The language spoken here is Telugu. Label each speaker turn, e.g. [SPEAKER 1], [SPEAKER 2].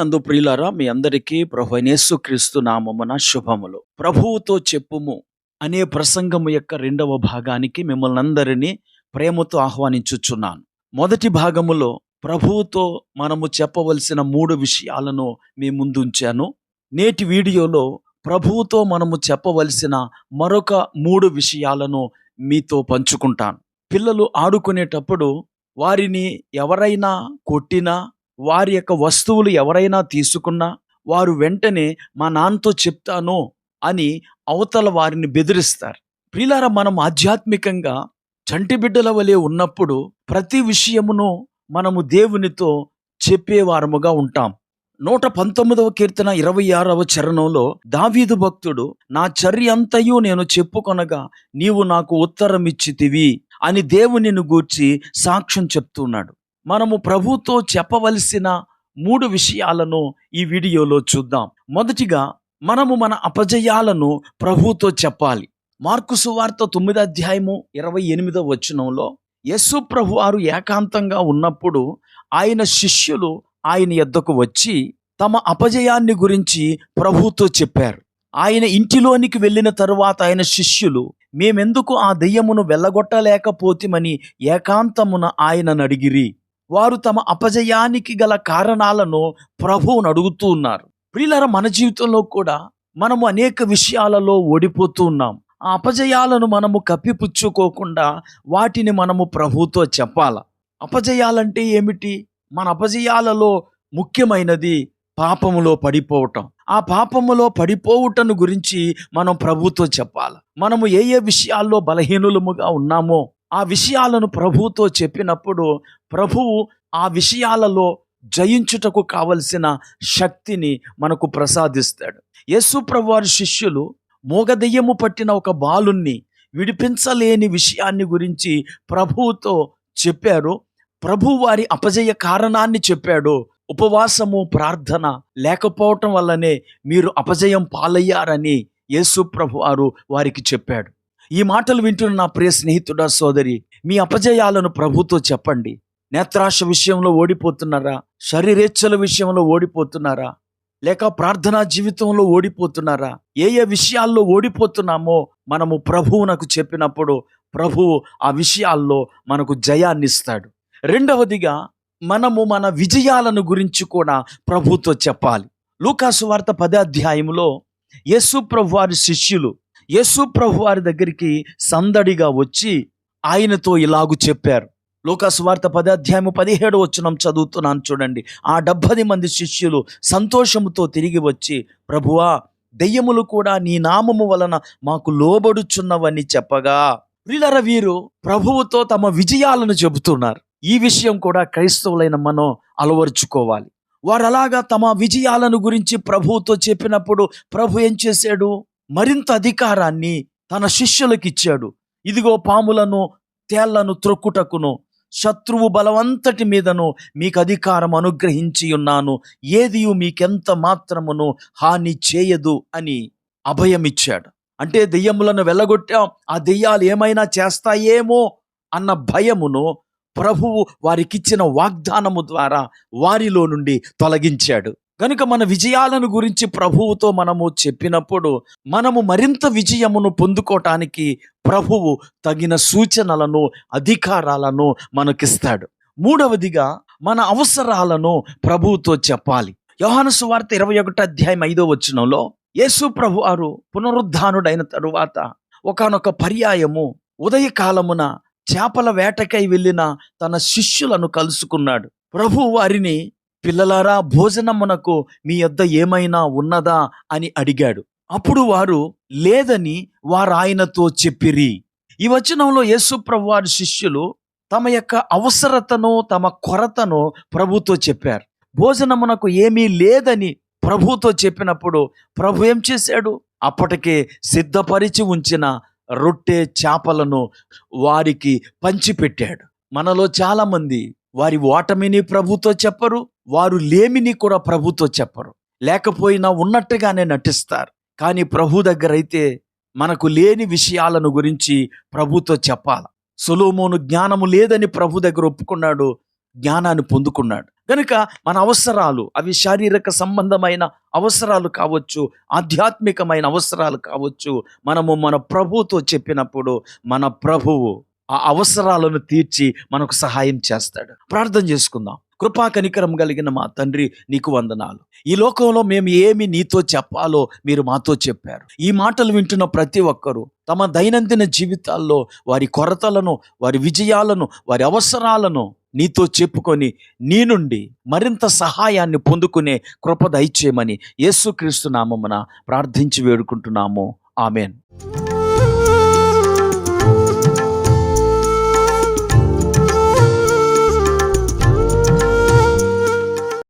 [SPEAKER 1] నందు ప్రియులారా మీ అందరికీ ప్రభు క్రీస్తు నామమున శుభములు. ప్రభువుతో చెప్పుము అనే ప్రసంగము యొక్క రెండవ భాగానికి మిమ్మల్ని అందరినీ ప్రేమతో ఆహ్వానించుచున్నాను. మొదటి భాగములో ప్రభువుతో మనము చెప్పవలసిన మూడు విషయాలను మీ ముందుంచాను. నేటి వీడియోలో ప్రభువుతో మనము చెప్పవలసిన మరొక మూడు విషయాలను మీతో పంచుకుంటాను. పిల్లలు ఆడుకునేటప్పుడు వారిని ఎవరైనా కొట్టినా వారి యొక్క వస్తువులు ఎవరైనా తీసుకున్నా వారు వెంటనే మా నాన్నతో చెప్తాను అని అవతల వారిని బెదిరిస్తారు. ప్రియులారా మనం ఆధ్యాత్మికంగా చంటి బిడ్డల వలె ఉన్నప్పుడు ప్రతి విషయమును మనము దేవునితో చెప్పేవారముగా ఉంటాం. నూట పంతొమ్మిదవ కీర్తన ఇరవై ఆరవ చరణంలో దావీదు భక్తుడు నా చర్య అంతయు నేను చెప్పుకొనగా నీవు నాకు ఉత్తరం ఇచ్చితివి అని దేవుని గూర్చి సాక్ష్యం చెప్తున్నాడు. మనము ప్రభుతో చెప్పవలసిన మూడు విషయాలను ఈ వీడియోలో చూద్దాం. మొదటిగా మనము మన అపజయాలను ప్రభుతో చెప్పాలి. మార్కు సువార్త తొమ్మిది అధ్యాయము ఇరవై ఎనిమిదో వచనంలో యస్సు ప్రభు వారు ఏకాంతంగా ఉన్నప్పుడు ఆయన శిష్యులు ఆయన ఎద్దకు వచ్చి తమ అపజయాన్ని గురించి ప్రభుతో చెప్పారు. ఆయన ఇంటిలోనికి వెళ్ళిన తరువాత ఆయన శిష్యులు మేమెందుకు ఆ దెయ్యమును వెళ్ళగొట్టలేకపోతిమని ఏకాంతమున ఆయనను అడిగిరి. వారు తమ అపజయానికి గల కారణాలను ప్రభువును అడుగుతూ ఉన్నారు. ప్రియులర మన జీవితంలో కూడా మనము అనేక విషయాలలో ఓడిపోతూ ఉన్నాం. ఆ అపజయాలను మనము కప్పిపుచ్చుకోకుండా వాటిని మనము ప్రభుతో చెప్పాల. అపజయాలంటే ఏమిటి? మన అపజయాలలో ముఖ్యమైనది పాపములో పడిపోవటం. ఆ పాపములో పడిపోవుటను గురించి మనం ప్రభుతో చెప్పాలి. మనము ఏ ఏ విషయాల్లో బలహీనులముగా ఉన్నామో ఆ విషయాలను ప్రభువుతో చెప్పినప్పుడు ప్రభువు ఆ విషయాలలో జయించుటకు కావలసిన శక్తిని మనకు ప్రసాదిస్తాడు. యేసు ప్రభువారి శిష్యులు మోగదెయ్యము పట్టిన ఒక బాలుణ్ణి విడిపించలేని విషయాన్ని గురించి ప్రభువుతో చెప్పారు. ప్రభు వారి అపజయ కారణాన్ని చెప్పాడు. ఉపవాసము ప్రార్థన లేకపోవటం వల్లనే మీరు అపజయం పాలయ్యారని యేసు ప్రభు వారు వారికి చెప్పాడు. ఈ మాటలు వింటున్న నా ప్రియ స్నేహితుడా సోదరి మీ అపజయాలను ప్రభుతో చెప్పండి. నేత్రాశ విషయంలో ఓడిపోతున్నారా? శరీరేచ్ఛల విషయంలో ఓడిపోతున్నారా? లేక ప్రార్థనా జీవితంలో ఓడిపోతున్నారా? ఏ ఏ విషయాల్లో ఓడిపోతున్నామో మనము ప్రభువునకు చెప్పినప్పుడు ప్రభువు ఆ విషయాల్లో మనకు జయాన్ని ఇస్తాడు. రెండవదిగా మనము మన విజయాలను గురించి కూడా ప్రభుతో చెప్పాలి. లూకాసు వార్త పదాధ్యాయంలో యేసు ప్రభు వారి శిష్యులు యేసు ప్రభు వారి దగ్గరికి సందడిగా వచ్చి ఆయనతో ఇలాగు చెప్పారు. లోకాసువార్త పదాధ్యాయము పదిహేడు వచ్చినం చదువుతున్నాను చూడండి. ఆ డెబ్బది మంది శిష్యులు సంతోషముతో తిరిగి వచ్చి ప్రభువా దెయ్యములు కూడా నీ నామము వలన మాకు లోబడుచున్నవని చెప్పగా. వీళ్ళర వీరు ప్రభువుతో తమ విజయాలను చెబుతున్నారు. ఈ విషయం కూడా క్రైస్తవులైన మనం అలవరుచుకోవాలి. వారు అలాగా తమ విజయాలను గురించి ప్రభువుతో చెప్పినప్పుడు ప్రభు ఏం చేశాడు? మరింత అధికారాన్ని తన శిష్యులకు ఇచ్చాడు. ఇదిగో పాములను తేళ్ళను త్రొక్కుటకును శత్రువు బలవంతటి మీదను మీకు అధికారం అనుగ్రహించి ఉన్నాను. ఏది మీకెంత మాత్రమును హాని చేయదు అని అభయమిచ్చాడు. అంటే దెయ్యములను వెళ్ళగొట్టాం ఆ దెయ్యాలు ఏమైనా చేస్తాయేమో అన్న భయమును ప్రభువు వారికిచ్చిన వాగ్దానము ద్వారా వారిలో నుండి తొలగించాడు. కనుక మన విజయాలను గురించి ప్రభువుతో మనము చెప్పినప్పుడు మనము మరింత విజయమును పొందుకోవటానికి ప్రభువు తగిన సూచనలను అధికారాలను మనకిస్తాడు. మూడవదిగా మన అవసరాలను ప్రభువుతో చెప్పాలి. యోహాను సువార్త ఇరవై ఒకటి అధ్యాయం ఐదో వచ్చినంలో యేసు ప్రభు వారు పునరుద్ధానుడైన తరువాత ఒకనొక పర్యాయము ఉదయకాలమున చేపల వేటకై వెళ్ళిన తన శిష్యులను కలుసుకున్నాడు. ప్రభు వారిని పిల్లలారా భోజనమునకు మీ యొద్ద ఏమైనా ఉన్నదా అని అడిగాడు. అప్పుడు వారు లేదని వారు ఆయనతో చెప్పిరి. ఈ వచనంలో యేసుప్రభు వారి శిష్యులు తమ యొక్క అవసరతను తమ కొరతను ప్రభుతో చెప్పారు. భోజనమునకు ఏమీ లేదని ప్రభుతో చెప్పినప్పుడు ప్రభు ఏం చేశాడు? అప్పటికే సిద్ధపరిచి ఉంచిన రొట్టె చేపలను వారికి పంచిపెట్టాడు. మనలో చాలామంది వారి ఓటమిని ప్రభుతో చెప్పరు వారు లేమిని కూడా ప్రభుతో చెప్పరు. లేకపోయినా ఉన్నట్టుగానే నటిస్తారు. కానీ ప్రభు దగ్గర అయితే మనకు లేని విషయాలను గురించి ప్రభుతో చెప్పాల. సొలోమోను జ్ఞానము లేదని ప్రభు దగ్గర ఒప్పుకున్నాడు. జ్ఞానాన్ని పొందుకున్నాడు. కనుక మన అవసరాలు అవి శారీరక సంబంధమైన అవసరాలు కావచ్చు ఆధ్యాత్మికమైన అవసరాలు కావచ్చు మనము మన ప్రభువుతో చెప్పినప్పుడు మన ప్రభువు ఆ అవసరాలను తీర్చి మనకు సహాయం చేస్తాడు. ప్రార్థన చేసుకుందాం. కృపా కనికరం కలిగిన మా తండ్రి నీకు వందనాలు. ఈ లోకంలో మేము ఏమి నీతో చెప్పాలో మీరు మాతో చెప్పారు. ఈ మాటలు వింటున్న ప్రతి ఒక్కరూ తమ దైనందిన జీవితాల్లో వారి కొరతలను వారి విజయాలను వారి అవసరాలను నీతో చెప్పుకొని నీ నుండి మరింత సహాయాన్ని పొందుకునే కృప దయచేయమని యేసుక్రీస్తు నామమున ప్రార్థించి వేడుకుంటున్నాము. ఆమెన్.